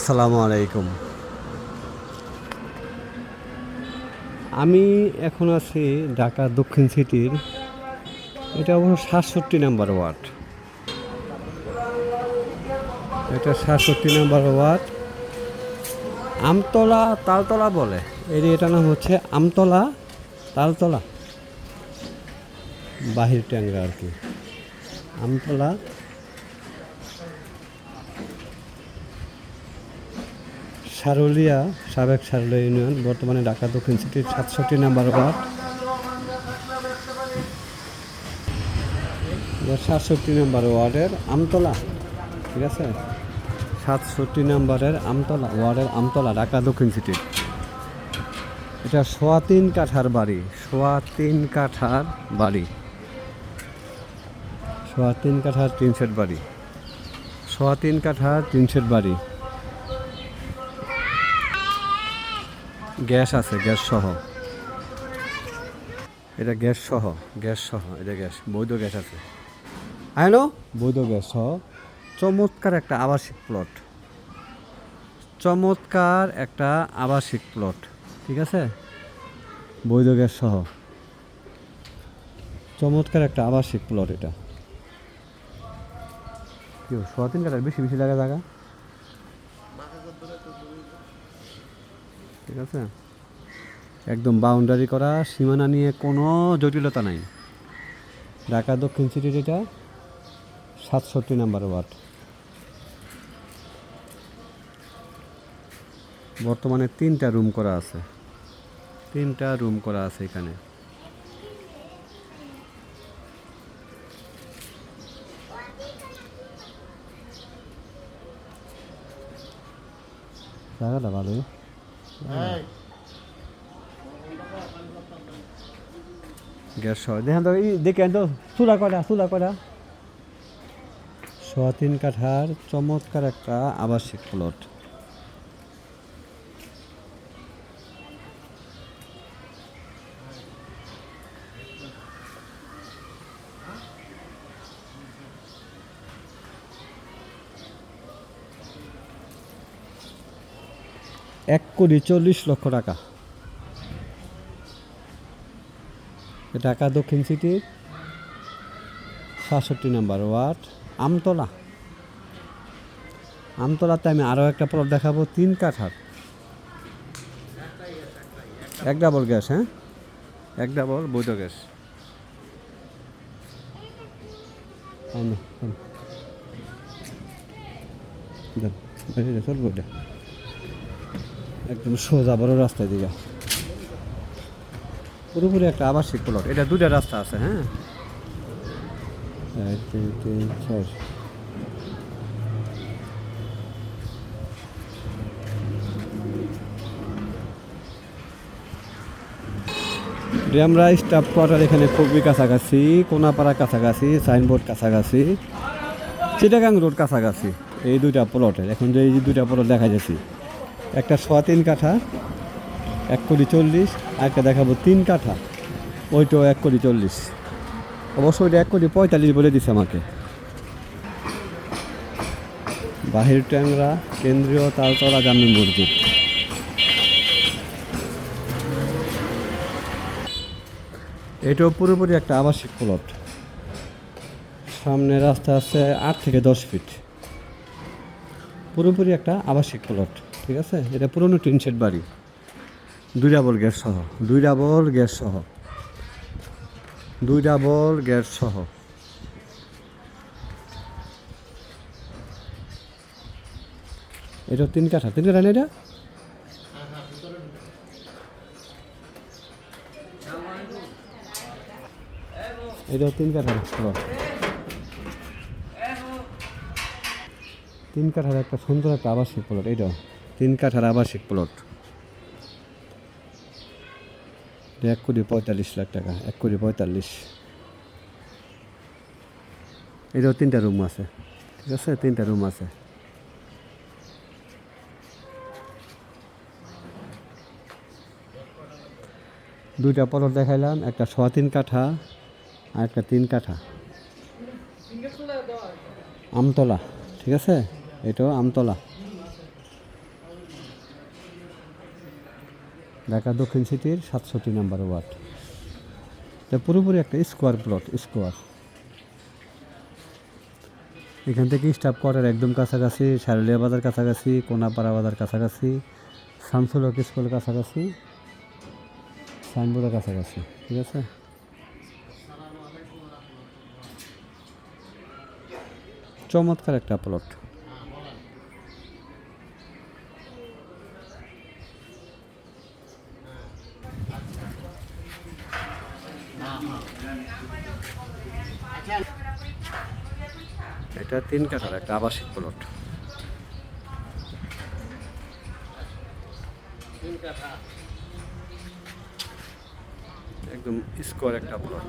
আসসালামু আলাইকুম। আমি এখন আছি ঢাকা দক্ষিণ সিটির, এটা অবশ্য সাতষট্টি নাম্বার ওয়ার্ড। এটা সাতষট্টি নাম্বার ওয়ার্ড। আমতলা তালতলা বলে। এর এটা নাম হচ্ছে আমতলা তালতলা। বাহির ট্যাংরা আর কি। আমতলা সারুলিয়া, সাবেক সারুলিয়া ইউনিয়ন, বর্তমানে ঢাকা দক্ষিণ সিটির সাতষট্টি নাম্বার ওয়ার্ড। সাতষট্টি নাম্বার ওয়ার্ডের আমতলা, ঠিক আছে? সাতষট্টি নাম্বারের আমতলা, ওয়ার্ডের আমতলা, ঢাকা দক্ষিণ সিটির এটা সোয়া তিন কাঠার বাড়ি, সোয়া তিন কাঠার বাড়ি। সোয়া তিন কাঠার তিন সেট বাড়ি। সোয়া তিন কাঠার তিন সেট বাড়ি। গ্যাস আছে, গ্যাস সহ। এটা গ্যাস সহ গ্যাস সহ, এটা গ্যাস, বৈধ গ্যাস আছে। হ্যালো বৈধ গ্যাস সহ। চমৎকার একটা আবাসিক প্লট। চমৎকার একটা আবাসিক প্লট, ঠিক আছে? বৈধ গ্যাস সহ। চমৎকার একটা আবাসিক প্লট এটা। কি সোয়া তিন কাটার বেশি বেশি লাগা জায়গা? ঠিক আছে? একদম বাউন্ডারি করা, সীমানা নিয়ে কোনো জটিলতা নাই। ঢাকা দক্ষিণ সিটির এটা সাতষট্টি নাম্বার ওয়ার্ড। বর্তমানে তিনটা রুম করা আছে। তিনটা রুম করা আছে এখানে। জায়গাটা ভালোই। গ্যাস সহ। দেখেন তো, এই দেখেন তো, চুলা করা চুলা করা সোয়া তিন কাঠার চমৎকার একটা আবাসিক প্লট এক কোটি চল্লিশ লক্ষ টাকা। ঢাকা দক্ষিণ সিটির সাতষট্টি নাম্বার ওয়ার্ড আমতলা। আমতলাতে আমি আরও একটা প্লট দেখাবো তিন কাঠার। এক ডাবল গ্যাস হ্যাঁ? এক ডাবল বৈধ গ্যাস চলবো এটা একদম সোজা বড় রাস্তায় দিকে। পুরোপুরি একটা আবাসিক প্লট এটা দুটা রাস্তা আছে হ্যাঁ? আমরা স্টাফ কোয়ার্টার এখানে খুবই কাছাকাছি, কোনাপাড়া কাছাকাছি, সাইনবোর্ড কাছাকাছি, চিটাগাং রোড কাছাকাছি। এই দুইটা প্লটের এখন যে এই দুইটা প্লট দেখা যাচ্ছে একটা সোয়া তিন কাঠা, এক কোটি চল্লিশ একটা দেখাবো তিন কাঠা। ওইটাও এক কোটি চল্লিশ। অবশ্য ওইটা এক কোটি পঁয়তাল্লিশ বলে দিছে আমাকে। বাহির ট্যাংরা, কেন্দ্রীয় তালতলা জামি মসজিদ। এটাও পুরোপুরি একটা আবাসিক প্লট। সামনে রাস্তা আছে আট থেকে দশ ফিট। পুরোপুরি একটা আবাসিক প্লট। ঠিক আছে? এটা পুরনো টিন শেড বাড়ি। দুই ডাবল গ্যাস সহ। দুই ডাবল গ্যাস সহ। দুই ডাবল গ্যাস সহ। এটা তিন কাঠা। তিন কাঠা এটা? এটাও তিন প্লট তিন কাঠার একটা সুন্দর একটা আবাসিক প্লট এটাও তিন কাঠার আবাসিক প্লট এক কোটি পঁয়তাল্লিশ লাখ টাকা, এক কোটি পঁয়তাল্লিশ। এটাও তিনটা রুম আছে, ঠিক আছে? তিনটা রুম আছে। দুইটা প্লট দেখাইলাম, একটা সোয়া তিন কাঠা আর একটা তিন কাঠা। আমতলা, ঠিক আছে? এটাও আমতলা। ঢাকা দক্ষিণ সিটির সাতষট্টি নাম্বার ওয়ার্ড। এটা পুরোপুরি একটা স্কোয়ার প্লট, স্কোয়ার। এখান থেকে স্টাফ কোয়ার্টার একদম কাছাকাছি, শারলিয়া বাজার কাছাকাছি, কোনাপাড়া বাজার কাছাকাছি শামসুলক স্কুল কাছাকাছি, সাইনবোর্ডের কাছাকাছি, ঠিক আছে? চমৎকার একটা প্লট। এটা তিন কাঠার একটা আবাসিক প্লট একদম স্কোয়ার একটা প্লট